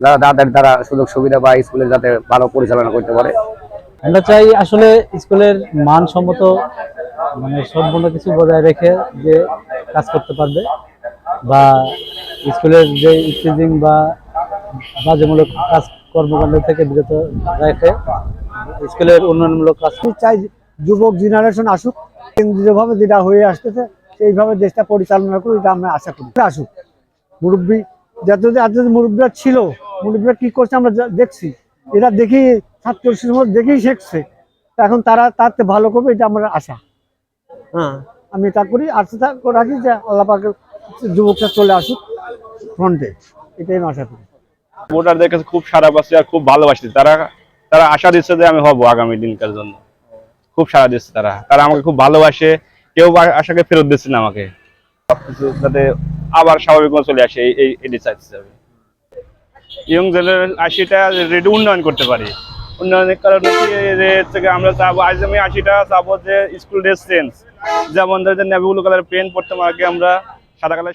যারা তাদের দ্বারা সুযোগ সুবিধা বা স্কুলে যাতে ভালো পরিচালনা করতে পারে। আমরা চাই আসলে স্কুলের মানসম্মত মানে সম্পূর্ণ কিছু বজায় রেখে যে কাজ করতে পারবে বা স্কুলের যে স্টেজিং বা বাজেমূলক কাজ কর্মকাণ্ড থেকে বিরত রেখে স্কুলের উন্নয়নমূলক কাজ আমি চাই যুবক জেনারেশন আসুক কেন্দ্রীয়ভাবে যেটা হয়ে আসতেছে সেইভাবে দেশটা পরিচালনা করুক এটা আমরা আশা করি। আসুক। মুরব্বী যত এত মুরব্বীরা ছিল মুরব্বীরা কি করছে আমরা যা- দেখছি। এরা দেখি ছাত্র সময় দেখেই শিখছে। এখন তারা তার ভালো করবে এটা আমার আশা। হ্যাঁ। আমি তা করি আশা রাখি যে আল্লাহ পাকের যুবকরা চলে আসুক ফ্রন্টে এটাই আমি আশা করি। ভোটারদের কাছে খুব সারা পাচ্ছে আর খুব ভালোবাসি। তারা তারা আশা দিচ্ছে যে আমি হব আগামী দিনকার জন্য। খুব সারা দিচ্ছে তারা। তারা আমাকে খুব ভালোবাসে। কেউ বা- আশাকে ফেরত দিচ্ছে না আমাকে। সবকিছু যাতে আবার স্বাভাবিক চলে আসে এই- এই এটি চাইছে আমি। ইয়ং জেনারেশন আশিটা রেডি উন্নয়ন করতে পারি। উন্নয়নের কারণে থেকে আমরা চাবো, আজ আমি আশিটা চাবো যে স্কুল ড্রেস চেঞ্জ যেমন ধরো নেভি ব্লু কালার পেন পড়তাম আগে আমরা সাদা কালার